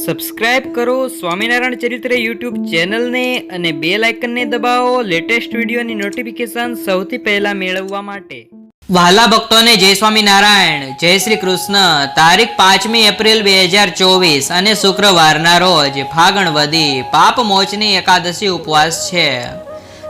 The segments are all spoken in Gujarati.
સબસ્ક્રાઇબ કરો સ્વામિનારાયણ ચરિત્ર યુટ્યુબ ચેનલને અને બે લાઇકનને દબાવો લેટેસ્ટ વિડીયોની નોટિફિકેશન સૌથી પહેલા મેળવવા માટે. વાલા ભક્તોને જય સ્વામિનારાયણ. જય શ્રી કૃષ્ણ. તારીખ પાંચમી એપ્રિલ બે હજાર ચોવીસ અને શુક્રવારના રોજ ફાગણ વધી પાપ મોચની એકાદશી ઉપવાસ છે.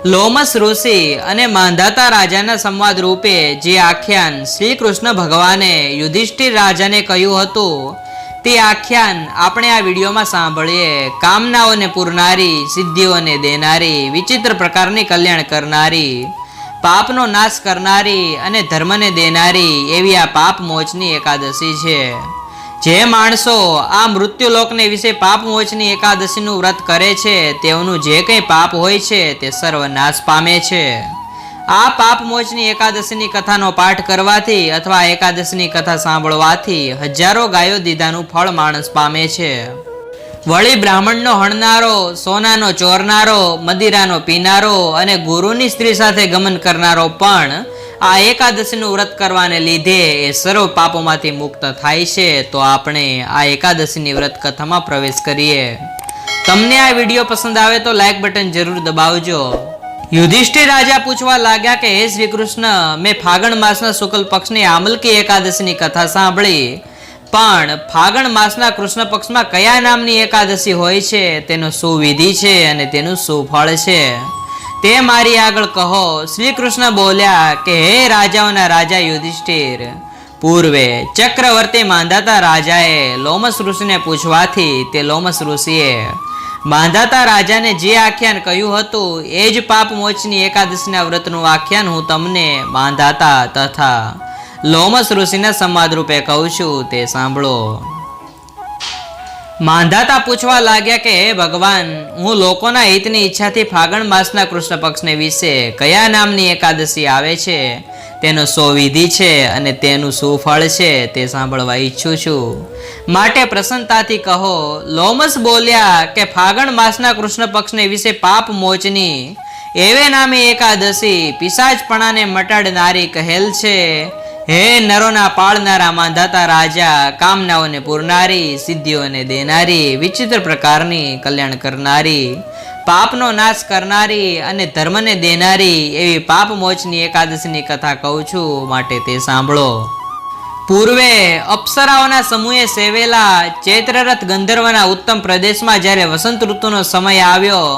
લોમસ ઋષિ અને માંધાતા રાજાના સંવાદ રૂપે જે આખ્યાન શ્રી કૃષ્ણ ભગવાને યુધિષ્ઠિર રાજાને કહ્યું હતું તે આખ્યાન આપણે આ વિડીયોમાં સાંભળીએ. કામનાઓને પૂરનારી, સિદ્ધિઓને દેનારી, વિચિત્ર પ્રકારની કલ્યાણ કરનારી, પાપનો નાશ કરનારી અને ધર્મને દેનારી એવી આ પાપ મોચની એકાદશી છે. જે માણસો આ મૃત્યુલોકને વિશે પાપ મોચની એકાદશીનું વ્રત કરે છે, તેઓનું જે કંઈ પાપ હોય છે, તે સર્વનાશ પામે છે. આ પાપ મોચની એકાદશીની કથાનો પાઠ કરવાથી અથવા એકાદશીની કથા સાંભળવાથી હજારો ગાયો દીધાનું ફળ માણસ પામે છે. વળી બ્રાહ્મણનો હણનારો, સોનાનો ચોરનારો, મદિરાનો પીનારો અને ગુરુની સ્ત્રી સાથે ગમન કરનારો પણ આ એકાદશીનું વ્રત કરવાને લીધે એ સર્વ પાપોમાંથી મુક્ત થાય છે. તો આપણે આ એકાદશીની વ્રત કથામાં પ્રવેશ કરીએ. તમને આ વીડિયો પસંદ આવે તો લાઇક બટન જરૂર દબાવજો. યુધિષ્ઠિર રાજા પૂછવા લાગ્યા કે, હે શ્રી કૃષ્ણ મેં ફાગણ માસના શુક્લ પક્ષની આમલકી એકાદશીની કથા સાંભળી. પણ ફાગણ માસના કૃષ્ણ પક્ષમાં કયા નામની એકાદશી હોય છે? તેનો શું વિધિ છે અને તેનું શું ફળ છે. તે મારી આગળ કહો. શ્રી કૃષ્ણ બોલ્યા કે, હે રાજાઓના રાજા યુધિષ્ઠિર, પૂર્વે ચક્રવર્તી માંધાતા રાજાએ લોમસ ઋષિને પૂછવાથી તે લોમસ ઋષિએ માંધાતા રાજાને જે આખ્યાન કહ્યું હતું, એ જ પાપ મોચની એકાદશીના વ્રતનું આખ્યાન હું તમને બાંધાતા તથા લોમસ ઋષિના સંવાદ રૂપે કહું છું, તે સાંભળો. માંધાતા પૂછવા લાગ્યા કે, હે ભગવાન, હું લોકોના હિતની ઈચ્છાથી ફાગણ માસના કૃષ્ણ પક્ષને વિશે કયા નામની એકાદશી આવે છે? તેનો સો વિધિ છે અને તેનું શું ફળ છે તે સાંભળવા ઈચ્છું છું. માટે પ્રસન્નતાથી કહો, લોમસ બોલ્યા કે ફાગણ માસના કૃષ્ણ પક્ષને વિશે પાપ મોચની. એવે નામે એકાદશી પિશાચપણાને મટાડનારી કહેલ છે. હે નરોના પાળનારા માંધાતા રાજા, કામનાઓને પૂરનારી, સિદ્ધિઓને દેનારી, વિચિત્ર પ્રકારની કલ્યાણ કરનારી. પાપનો નાશ કરનારી અને ધર્મને દેનારી એવી પાપ મોચની એકાદશીની કથા કહું છું માટે તે સાંભળો. પૂર્વે અપ્સરાઓના સમૂહે સેવેલા ચૈત્રરથ ગંધર્વના ઉત્તમ પ્રદેશમાં જ્યારે વસંત ઋતુનો સમય આવ્યો,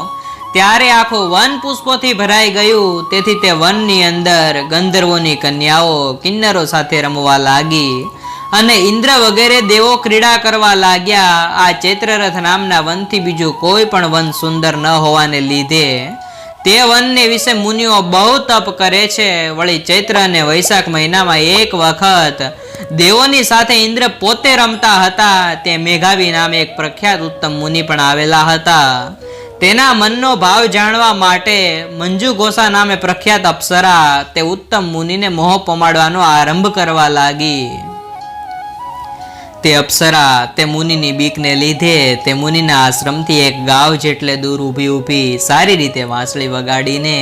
ત્યારે આખું વન પુષ્પોથી ભરાઈ ગયું. તેથી તે વનની અંદર ગંધર્વોની કન્યાઓ, કિન્નરો સાથે રમવા લાગી. અને ઇન્દ્ર વગેરે દેવો ક્રીડા કરવા લાગ્યા. આ ચૈત્રરથ નામના વનથી બીજું કોઈ પણ વન સુંદર ન હોવાને લીધે તે વનને વિશે મુનિઓ બહુ તપ કરે છે. વળી ચૈત્ર અને વૈશાખ મહિનામાં એક વખત દેવોની સાથે ઇન્દ્ર પોતે રમતા હતા. તે મેઘાવી નામે એક પ્રખ્યાત ઉત્તમ મુનિ પણ આવેલા હતા. તેના મનનો ભાવ જાણવા માટે મંજુ ગોસા નામે પ્રખ્યાત અપ્સરા તે ઉત્તમ મુનિને મોહ પમાડવાનો આરંભ કરવા લાગી. તે અપ્સરા, તે મુનિની બીકને લીધે, તે મુનિના આશ્રમથી એક ગાવ જેટલે દૂર ઊભી ઊભી સારી રીતે વાંસળી વગાડીને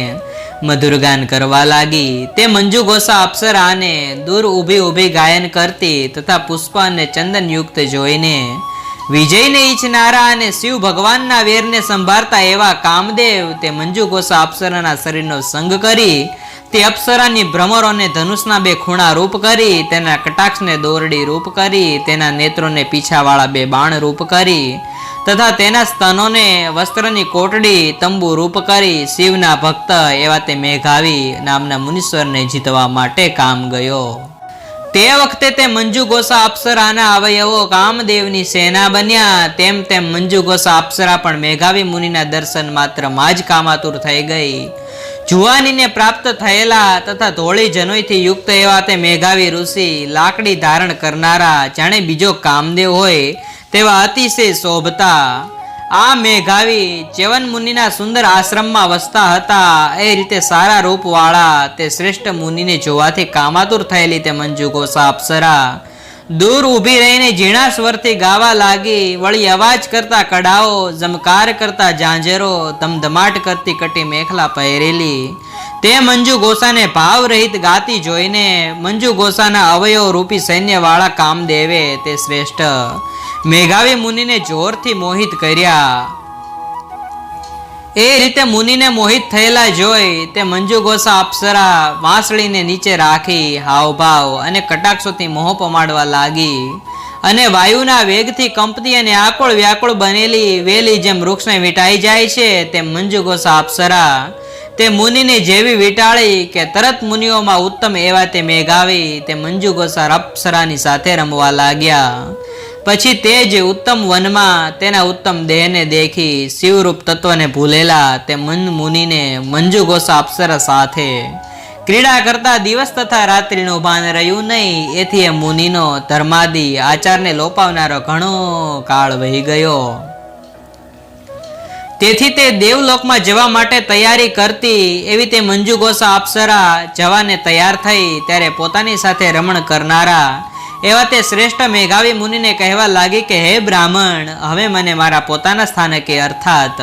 મધુરગાન કરવા લાગી. તે મંજુ ગોસા અપ્સરાને દૂર ઊભી ઊભી ગાયન કરતી તથા પુષ્પ અને ચંદન યુક્ત જોઈને, વિજયને ઈચ્છનારા અને શિવ ભગવાનના વેરને સંભાળતા એવા કામદેવ, તે મંજુ ગોસા અપ્સરાના શરીરનો સંગ કરી તે અપ્સરાની ભ્રમરોને ધનુષના બે ખૂણા રૂપ કરી, તેના કટાક્ષને દોરડી રૂપ કરી, તેના નેત્રોને પીછાવાળા બે બાણ રૂપ કરી, તથા તેના સ્તનોને વસ્ત્રની કોટડી, તંબુ રૂપ કરી, શિવના ભક્ત એવા તે મેઘાવી નામના મુનીશ્વરને જીતવા માટે કામ ગયો. તે વખતે તે મંજુ ગોસા અપ્સરાના અવયવો કામદેવની સેના બન્યા. તેમ તેમ મંજુ ગોસા અપ્સરા પણ મેઘાવી મુનિના દર્શન માત્રમાં જ કામાતુર થઈ ગઈ. જુવાનીને પ્રાપ્ત થયેલા તથા ધોળી જનોઈથી યુક્ત એવા તે મેઘાવી ઋષિ, લાકડી ધારણ કરનારા, જાણે બીજો કામદેવ હોય, તેવા અતિશય શોભતા. આ મેઘાવી ચેવન મુનિના સુંદર આશ્રમમાં વસતા હતા. એ રીતે સારા રૂપવાળા તે શ્રેષ્ઠ મુનિને જોવાથી કામાતુર થયેલી તે મંજુ ગોસા અપ્સરા દૂર ઊભી રહીને ઝીણા સ્વરથી ગાવા લાગી, વળી અવાજ કરતા કડાઓ, જમકાર કરતા ઝાંઝરો, ધમધમાટ કરતી કટી મેખલા પહેરેલી. તે મંજુ ગોસાને ભાવ રહિત ગાતી જોઈને, મંજુ ગોસાના અવયવ રૂપી સૈન્યવાળા કામદેવે તે શ્રેષ્ઠ. મેઘાવી મુનિને જોરથી મોહિત કર્યા. એ રીતે મુનિને મોહિત થયેલા જોઈ તે મંજુ ગોસા અપ્સરા વાંસળીને નીચે રાખી હાવભાવ અને કટાક્ષોથી મોહ પમાડવા લાગી. અને વાયુના વેગથી કંપતી અને આકોળ વ્યાકોળ બનેલી વેલી જેમ વૃક્ષને વીંટાઈ જાય છે તેમ મંજુ ગોસા અપ્સરા તે મુનિને જેવી વીંટાળી કે તરત મુનિઓમાં ઉત્તમ એવા તે મેઘાવી તે મંજુ ગોસા અપ્સરાની સાથે રમવા લાગ્યા. પછી તે જ ઉત્તમ વનમાં તેના ઉત્તમ દેહને દેખી શિવરૂપ તત્વને ભૂલેલા તે મન મુનિને મંજુ ગોસા અપ્સરા સાથે ક્રીડા કરતા દિવસ તથા રાત્રિનું ભાન રહ્યું નહીં. એથી એ મુનિનો ધર્માદિ આચારને લોપાવનારો ઘણો કાળ વહી ગયો. તેથી તે દેવલોકમાં જવા માટે તૈયારી કરતી એવી તે મંજુ ગોસા અપ્સરા જવાને તૈયાર થઈ ત્યારે પોતાની સાથે રમણ કરનારા એવા તે શ્રેષ્ઠ મેઘાવી મુનિને કહેવા લાગી કે, હે બ્રાહ્મણ, હવે મને મારા પોતાના સ્થાનકે અર્થાત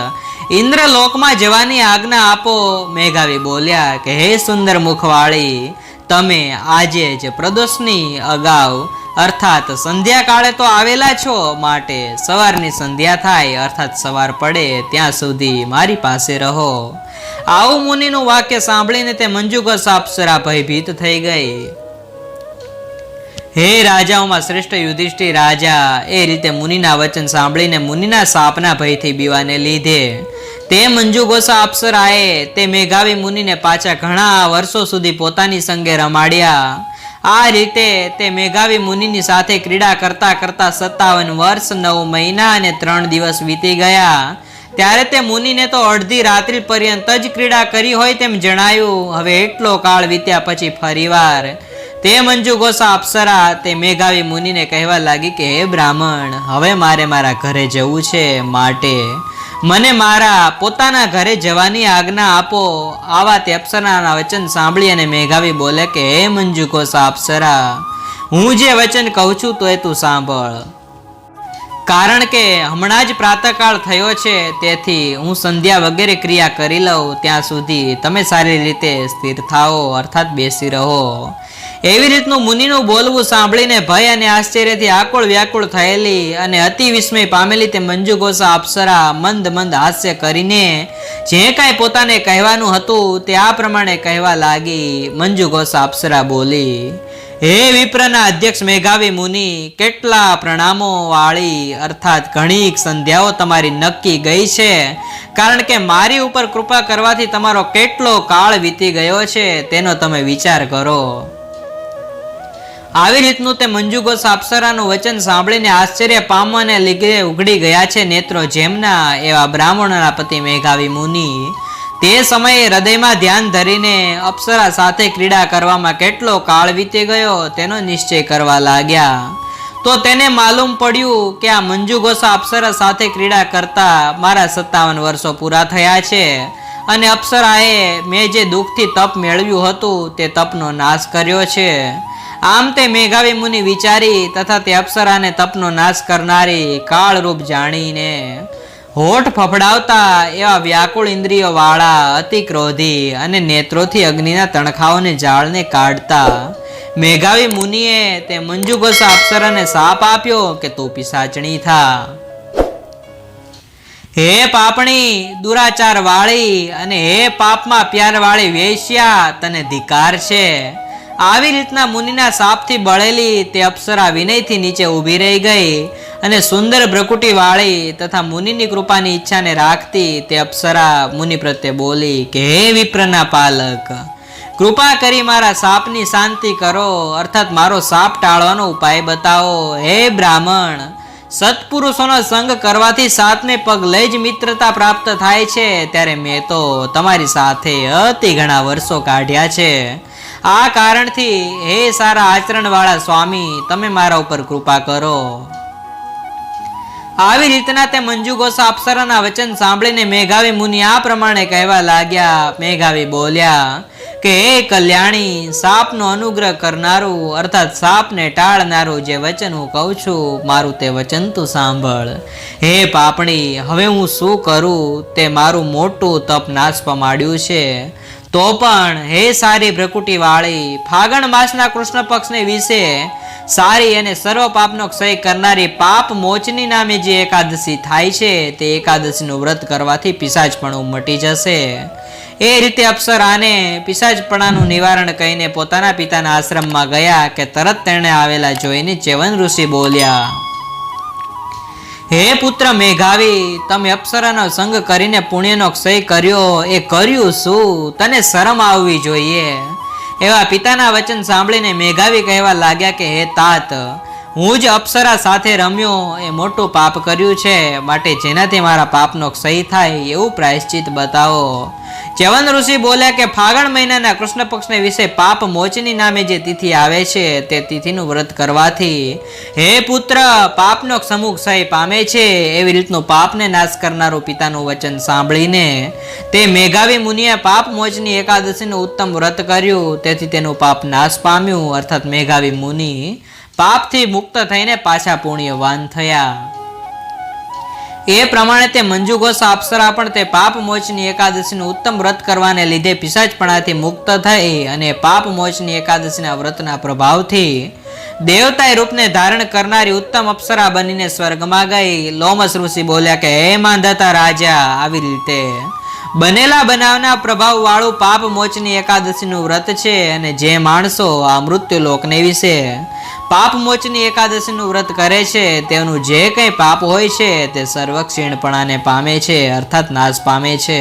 ઇન્દ્રલોકમાં જવાની આજ્ઞા આપો. મેઘાવી બોલ્યા કે, હે સુંદર મુખવાળી, તમે આજે જ પ્રદોષની અગાઉ, અર્થાત સંધ્યા કાળે તો આવેલા છો, માટે સવારની સંધ્યા થાય, અર્થાત સવાર પડે, ત્યાં સુધી મારી પાસે રહો. આવું મુનિનું વાક્ય સાંભળીને તે મંજુગસ અપ્સરા ભયભીત થઈ ગઈ. હે રાજાઓમાં શ્રેષ્ઠ યુધિષ્ઠિર રાજા, એ રીતે મુનિના વચન સાંભળીને મુનિના સાપના ભયથી બીવાને લીધે. તે મંજુ અપ્સરાએ તે મેઘાવી મુનિને પાછા ઘણા વર્ષો સુધી પોતાની સંગે રમાડ્યા. આ રીતે તે મેઘાવી મુનિની સાથે ક્રીડા કરતા કરતા સત્તાવન વર્ષ, નવ મહિના અને ત્રણ દિવસ વીતી ગયા. ત્યારે તે મુનિને તો અડધી રાત્રિ પર્યંત જ ક્રીડા કરી હોય તેમ જણાયું. હવે એટલો કાળ વીત્યા પછી ફરીવાર તે મંજુ ગોસા અપ્સરા તે મેઘાવી મુનિને કહેવા લાગી કે, હે બ્રાહ્મણ, હવે મારે મારા ઘરે જવું છે માટે. મને મારા પોતાના ઘરે જવાની આજ્ઞા આપો. આવા તે અપ્સરાના વચન સાંભળી અને મેઘાવી બોલે કે, હે મંજુ ગોસા અપ્સરા, હું જે વચન કહું છું તો એ તું સાંભળ. કારણ કે હમણાં જ પ્રાતકાળ થયો છે, તેથી હું સંધ્યા વગેરે ક્રિયા કરી લઉં ત્યાં સુધી તમે સારી રીતે સ્થિર થાઓ, અર્થાત બેસી રહો. એવી રીતનું મુનિનું બોલવું સાંભળીને ભય અને આશ્ચર્યથી આકુળ વ્યાકુળ થયેલી અને અતિ વિસ્મય પામેલી તે મંજુ ગોસા અપ્સરા મંદ મંદ હાસ્ય કરીને જે કાંઈ પોતાને કહેવાનું હતું તે આ પ્રમાણે કહેવા લાગી. મંજુ ગોસા અપ્સરા બોલી હે વિપ્રના અધ્યક્ષ મેઘાવી મુનિ, કેટલા પ્રણામો વાળી, અર્થાત ઘણી સંધ્યાઓ તમારી નક્કી ગઈ છે? કારણ કે મારી ઉપર કૃપા કરવાથી તમારો કેટલો કાળ વીતી ગયો છે, તેનો તમે વિચાર કરો. આવી રીતનું તે મંજુ સાપસરાનું વચન સાંભળીને આશ્ચર્ય પામવાને લીધે ઉઘડી ગયા છે નેત્રો જેમના એવા બ્રાહ્મણના પતિ મેઘાવી મુનિ. તે સમયે હૃદયમાં ધ્યાન ધરીને અપ્સરા સાથે ક્રીડા કરવામાં કેટલો કાળ વીતી ગયો તેનો નિશ્ચય કરવા લાગ્યા. તો તેને માલુમ પડ્યું કે આ મંજુ ગોસા અપ્સરા સાથે ક્રીડા કરતા મારા સત્તાવન વર્ષો પૂરા થયા છે અને અપ્સરાએ મેં જે દુઃખથી તપ મેળવ્યું હતું તે તપનો નાશ કર્યો છે. આમ તે મેઘાવી મુનિ વિચારી તથા તે અપ્સરાને તપનો નાશ કરનારી કાળરૂપ જાણીને હોઠ ફફડાવતા એવા વ્યાકુળ ઇન્દ્રિયો વાળા અતિ ક્રોધી અને નેત્રોથી અગ્નિના તણખાઓને જાળને કાઢતા મેઘાવી મુનિએ તે મંજુ અપ્સરાને સાપ આપ્યો કે તું પિસાચણી થા. હે પાપણી દુરાચાર વાળી અને હે પાપમાં પ્યાર વાળી વેશ્યા, તને ધિકાર છે. આવી રીતના મુનિના સાપથી બળેલી તે અપ્સરા વિનયથી નીચે ઊભી રહી ગઈ. અને સુંદર ભ્રકુટીવાળી તથા મુનિની કૃપાની ઈચ્છાને રાખતી તે અપ્સરા મુનિ પ્રત્યે બોલી કે, હે વિપ્રના પાલક, કૃપા કરી મારા સાપની શાંતિ કરો, અર્થાત મારો સાપ ટાળવાનો ઉપાય બતાવો. હે બ્રાહ્મણ, સત્પુરુષોનો સંગ કરવાથી સાતને પગ લઈ જ મિત્રતા પ્રાપ્ત થાય છે. ત્યારે મેં તો તમારી સાથે અતિ ઘણા વર્ષો કાઢ્યા છે. આ કારણથી, હે સારા આચરણવાળા સ્વામી, તમે મારા ઉપર કૃપા કરો. આવી રીતના તે મંજુ ગોસા અપ્સરાના વચન સાંભળીને મેઘાવી મુનિ આ પ્રમાણે કહેવા લાગ્યા. મેઘાવી બોલ્યા, કે હે કલ્યાણી, સાપનો અનુગ્રહ કરનારું, અર્થાત સાપને ટાળનારું જે વચન હું કહું છું, મારું તે વચન તું સાંભળ. હે પાપણી, હવે હું શું કરું? તે મારું મોટું તપ નાશ પમાડ્યું છે. તો પણ હે સારી ભ્રકુટી વાળી ફાગણ માસના કૃષ્ણ પક્ષને વિશે સારી અને સર્વ પાપનો ક્ષય કરનારી પાપ મોચની નામે જે એકાદશી થાય છે, તે એકાદશીનું વ્રત કરવાથી પિશાચપણું મટી જશે. એ રીતે અપ્સરાને પિશાચપણાનું નિવારણ કહીને પોતાના પિતાના આશ્રમમાં ગયા કે તરત તેણે આવેલા જોઈને ચેવન ઋષિ બોલ્યા હે પુત્ર મેઘાવી, તમે અપ્સરાનો સંગ કરીને પુણ્યનો ક્ષય કર્યો, એ કર્યું શું? તને શરમ આવવી જોઈએ. એવા પિતાના વચન સાંભળીને મેઘાવી કહેવા લાગ્યા કે, હે તાત હું જ અપ્સરા સાથે રમ્યો, એ મોટું પાપ કર્યું છે, માટે જેનાથી મારા પાપનો ક્ષય થાય એવું પ્રાયશ્ચિત બતાવો. ચવન ઋષિ બોલ્યા કે, ફાગણ મહિનાના કૃષ્ણ પક્ષને વિશે પાપ મોચની નામે જે તિથિ આવે છે, તે તિથિનું વ્રત કરવાથી. હે પુત્ર, પાપનો સમૂહ ક્ષય પામે છે, એવી રીતનું પાપને નાશ કરનારું પિતાનું વચન સાંભળીને. તે મેઘાવી મુનિએ પાપ મોચની એકાદશીનું ઉત્તમ વ્રત કર્યું, તેથી તેનું પાપ નાશ પામ્યું, અર્થાત મેઘાવી મુનિ. પાપથી મુક્ત થઈને પાછા પુણ્યવાન થયા. એ પ્રમાણે તે મંજુ અપ્સરા પણ તે પાપ મોચની એકાદશીનું ઉત્તમ વ્રત કરવાને લીધે પિશાચપણાથી મુક્ત થઈ અને પાપ મોચની એકાદશીના વ્રતના પ્રભાવથી દેવતાએ રૂપને ધારણ કરનારી ઉત્તમ અપ્સરા બનીને સ્વર્ગમાં ગઈ. લોમસ ઋષિ બોલ્યા કે, હે માંધાતા રાજા, આવી રીતે બનેલા બનાવના પ્રભાવ વાળું પાપ મોચની એકાદશીનું વ્રત છે અને જે માણસો આ મૃત્યુ લોકને વિશે પાપ મોચની એકાદશીનું વ્રત કરે છે, તેનું જે કંઈ પાપ હોય છે તે સર્વક્ષીણપણાને પામે છે, અર્થાત નાશ પામે છે.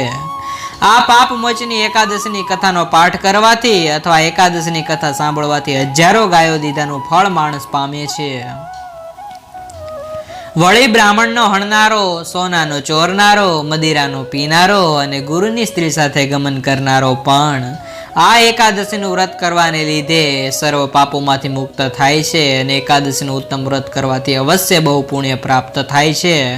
આ પાપ મોચની એકાદશીની કથાનો પાઠ કરવાથી અથવા એકાદશીની કથા સાંભળવાથી હજારો ગાયો દીધાનું ફળ માણસ પામે છે. વળી બ્રાહ્મણનો હણનારો, સોનાનો ચોરનારો, મદિરાનો પીનારો અને ગુરુની સ્ત્રી સાથે ગમન કરનારો પણ આ એકાદશીનું વ્રત કરવાને લીધે સર્વ પાપોમાંથી મુક્ત થાય છે અને એકાદશીનું ઉત્તમ વ્રત કરવાથી અવશ્ય બહુ પુણ્ય પ્રાપ્ત થાય છે.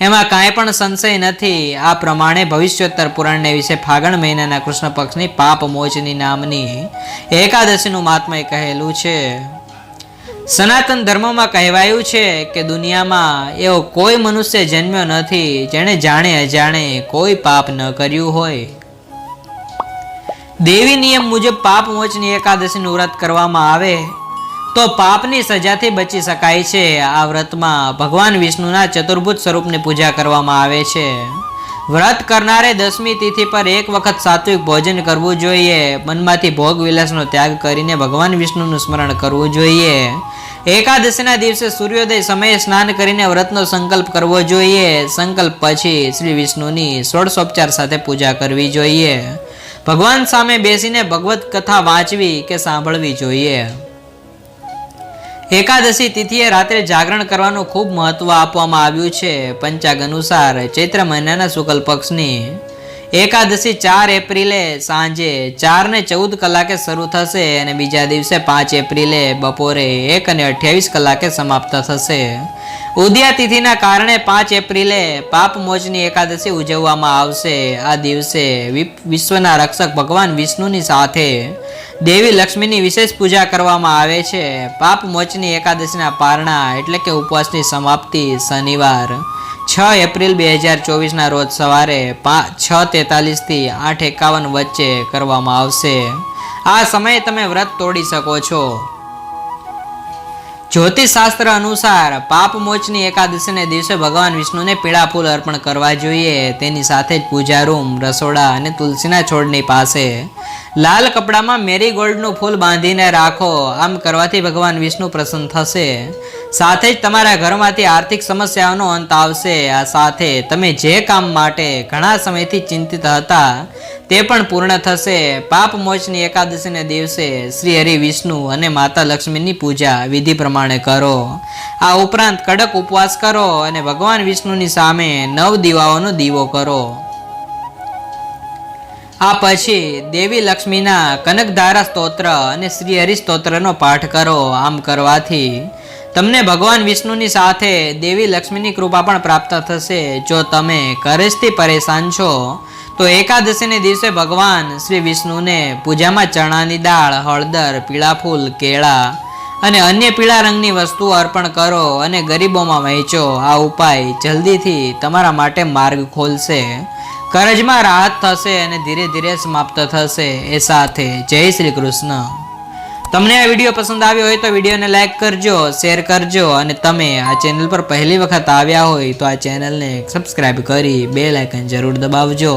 એમાં કાંઈ પણ સંશય નથી. આ પ્રમાણે ભવિષ્યોત્તર પુરાણને વિશે ફાગણ મહિનાના કૃષ્ણ પક્ષની પાપ મોચની નામની એકાદશીનું મહાત્મય કહેલું છે. સનાતન ધર્મમાં કહેવાયું છે કે દુનિયામાં એવો કોઈ મનુષ્ય જન્મ્યો નથી જેણે જાણે અજાણે કોઈ પાપ ન કર્યું હોય. દેવી નિયમ મુજબ પાપ મોચની એકાદશીનું વ્રત કરવામાં આવે, તો પાપની સજાથી બચી શકાય છે. આ વ્રતમાં ભગવાન વિષ્ણુના ચતુર્ભુજ સ્વરૂપની પૂજા કરવામાં આવે છે. વ્રત કરનારે દસમી તિથિ પર એક વખત સાત્વિક ભોજન કરવું જોઈએ. મનમાંથી ભોગ વિલાસનો ત્યાગ કરીને ભગવાન વિષ્ણુનું સ્મરણ કરવું જોઈએ. એકાદશીના દિવસે સૂર્યોદય સમયે સ્નાન કરીને વ્રતનો સંકલ્પ કરવો જોઈએ. સંકલ્પ પછી શ્રી વિષ્ણુની ષોડશોપચાર સાથે પૂજા કરવી જોઈએ. ભગવાન સામે બેસીને ભગવત કથા વાંચવી કે સાંભળવી જોઈએ. એકાદશી તિથિએ રાત્રે જાગરણ કરવાનું ખૂબ મહત્વ આપવામાં આવ્યું છે. પંચાગ અનુસાર ચૈત્ર મહિનાના શુક્લ પક્ષની એકાદશી ચાર એપ્રિલે સાંજે ચાર ને ચૌદ કલાકે શરૂ થશે અને બીજા દિવસે પાંચ એપ્રિલે બપોરે એક અને અઠ્યાવીસ કલાકે સમાપ્ત થશે. ઉદયા તિથિના કારણે પાંચ એપ્રિલે પાપ મોચની એકાદશી ઉજવવામાં આવશે. આ દિવસે વિશ્વના રક્ષક ભગવાન વિષ્ણુની સાથે દેવી લક્ષ્મીની વિશેષ પૂજા કરવામાં આવે છે. પાપ મોચની એકાદશીના પારણા એટલે કે ઉપવાસની સમાપ્તિ શનિવાર. છ એપ્રિલ બે હજાર ચોવીસના રોજ સવારે છ તેતાલીસથી આઠ એકાવન વચ્ચે કરવામાં આવશે. આ સમયે તમે વ્રત તોડી શકો છો. જ્યોતિષશાસ્ત્ર અનુસાર પાપમોચની એકાદશીને દિવસે ભગવાન વિષ્ણુને પીળા ફૂલ અર્પણ કરવા જોઈએ. તેની સાથે જ પૂજા રૂમ, રસોડા અને તુલસીના છોડની પાસે. લાલ કપડામાં મેરી ગોલ્ડનું ફૂલ બાંધીને રાખો. આમ કરવાથી ભગવાન વિષ્ણુ પ્રસન્ન થશે. સાથે જ તમારા ઘરમાંથી આર્થિક સમસ્યાઓનો અંત આવશે. આ સાથે તમે જે કામ માટે ઘણા સમયથી ચિંતિત હતા, તે પણ પૂર્ણ થશે. પાપ મોચની એકાદશીને દિવસે શ્રી હરિ વિષ્ણુ અને માતા લક્ષ્મીની પૂજા વિધિ પ્રમાણે કરો. આ ઉપરાંત કડક ઉપવાસ કરો અને ભગવાન વિષ્ણુની સામે નવ દીવાઓનો દીવો કરો. આ પછી દેવી લક્ષ્મીના કનકધારા સ્તોત્ર અને શ્રી હરિ સ્તોત્રનો પાઠ કરો. આમ કરવાથી તમને ભગવાન વિષ્ણુની સાથે દેવી લક્ષ્મીની કૃપા પણ પ્રાપ્ત થશે. જો તમે કરેશથી પરેશાન છો, તો એકાદશીને દિવસે ભગવાન શ્રી વિષ્ણુને પૂજામાં ચણાની દાળ, હળદર પીળા ફૂલ કેળા અને અન્ય પીળા રંગની વસ્તુઓ અર્પણ કરો અને ગરીબોમાં વહેંચો. આ ઉપાય જલ્દીથી તમારા માટે માર્ગ ખોલશે. કરજમાં રાહત થશે અને ધીરે ધીરે સમાપ્ત થશે. એ સાથે જય શ્રી કૃષ્ણ. તમને આ વીડિયો પસંદ આવ્યો હોય તો વિડીયોને લાઇક કરજો શેર કરજો અને તમે આ ચેનલ પર પહેલી વખત આવ્યા હોય તો આ ચેનલને સબસ્ક્રાઇબ કરી બે લાઇકન જરૂર દબાવજો.